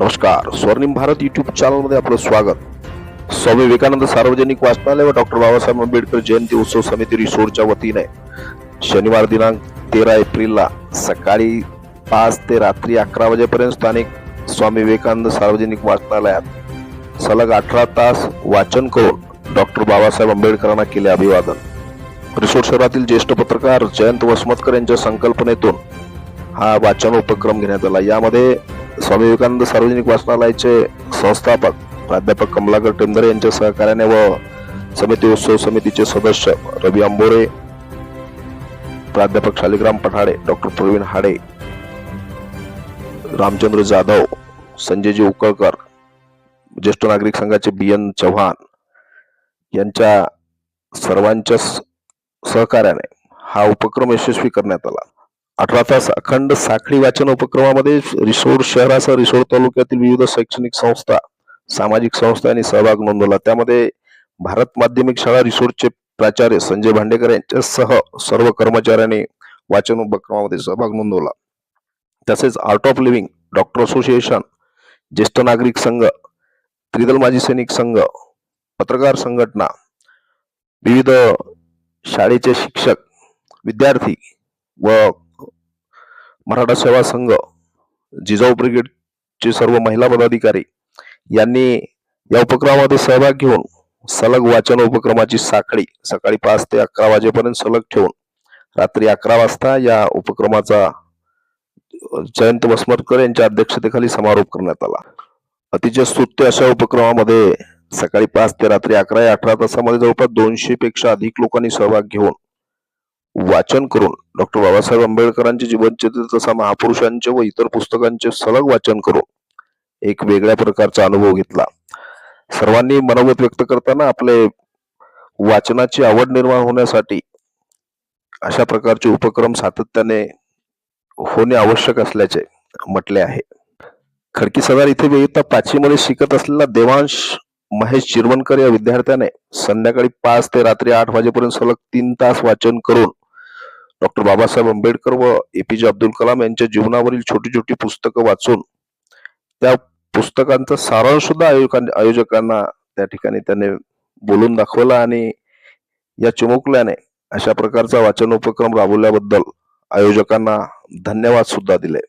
नमस्कार. स्वर्णिम भारत युट्यूब चॅनलमध्ये आपलं स्वागत. स्वामी विवेकानंद सार्वजनिक वाचनालय व डॉक्टर बाबासाहेब आंबेडकर जयंती उत्सव समिती रिसोडच्या वतीने शनिवार दिनांक तेरा एप्रिलला सकाळी पाच ते रात्री अकरा वाजेपर्यंत स्थानिक स्वामी विवेकानंद सार्वजनिक वाचनालयात सलग अठरा तास वाचन करून डॉक्टर बाबासाहेब आंबेडकरांना केले अभिवादन. रिसोड शहरातील ज्येष्ठ पत्रकार जयंत वसमतकर यांच्या संकल्पनेतून हा वाचन उपक्रम घेण्यात आला. यामध्ये स्वामी विवेकानंद सार्वजनिक वाचनालयाचे संस्थापक प्राध्यापक कमलाकर टेंदरे यांच्या सहकार्याने व समिती उत्सव समितीचे सदस्य रवी आंबोरे प्राध्यापक शालिग्राम पठाडे डॉक्टर प्रवीण हाडे रामचंद्र जाधव संजयजी उकळकर ज्येष्ठ नागरिक संघाचे बी एन चव्हाण यांच्या सर्वांच्या सहकार्याने हा उपक्रम यशस्वी करण्यात आला. अठरा तास अखंड साखळी वाचन उपक्रमामध्ये रिसोड शहरासह रिसोड तालुक्यातील विविध शैक्षणिक संस्था सामाजिक संस्था यांनी सहभाग नोंदवला. त्यामध्ये भारत माध्यमिक शाळा रिसोडचे प्राचार्य संजय भांडेकर यांच्यासह सर्व कर्मचाऱ्यांनी वाचन उपक्रमामध्ये सहभाग नोंदवला. तसेच art of living doctor association ज्येष्ठ नागरिक संघ त्रिदल माजी सैनिक संघ पत्रकार संघटना विविध शाळेचे शिक्षक विद्यार्थी व मराठा सेवा संघ जिजाऊ ब्रिगेडचे सर्व महिला पदाधिकारी यांनी या उपक्रमामध्ये सहभाग घेऊन सलग वाचन उपक्रमाची साखळी सकाळी पाच ते अकरा वाजेपर्यंत सलग ठेवून रात्री अकरा वाजता या उपक्रमाचा जयंत वसमतकर यांच्या अध्यक्षतेखाली समारोप करण्यात आला. अतिशय स्तुत्य अशा उपक्रमामध्ये सकाळी पाच ते रात्री अकरा या अठरा तासामध्ये जवळपास दोनशे पेक्षा अधिक लोकांनी सहभाग घेऊन वाचन करून डॉक्टर बाबासाहेब आंबेडकरांचे जीवनचरित्र तसा महापुरुषांचे व इतर पुस्तकांचे सलग वाचन करून एक वेगळ्या प्रकारचा अनुभव घेतला. सर्वांनी मनोगत व्यक्त करताना आपले वाचनाची आवड निर्माण होण्यासाठी अशा प्रकारचे उपक्रम सातत्याने होणे आवश्यक असल्याचे म्हटले आहे. खडकी सदार इथे विविधता पाचवीमध्ये शिकत असलेला देवांश महेश चिरवणकर या विद्यार्थ्याने संध्याकाळी पाच ते रात्री आठ वाजेपर्यंत सलग तीन तास वाचन करून डॉक्टर बाबासाहेब आंबेडकर व ए पी जे अब्दुल कलाम यांच्या जीवनावरील छोटी छोटी पुस्तकं वाचून त्या पुस्तकांचा सारांश सुद्धा आयोजकां आयोजकांना त्या ठिकाणी त्याने बोलून दाखवला आणि या चिमुकल्याने अशा प्रकारचा वाचन उपक्रम राबवल्याबद्दल आयोजकांना धन्यवाद सुद्धा दिले.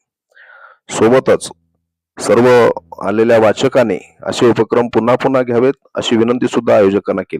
सोबतच सर्व आलेल्या वाचकांनी असे उपक्रम पुन्हा पुन्हा घ्यावेत अशी विनंती सुद्धा आयोजकांना केली.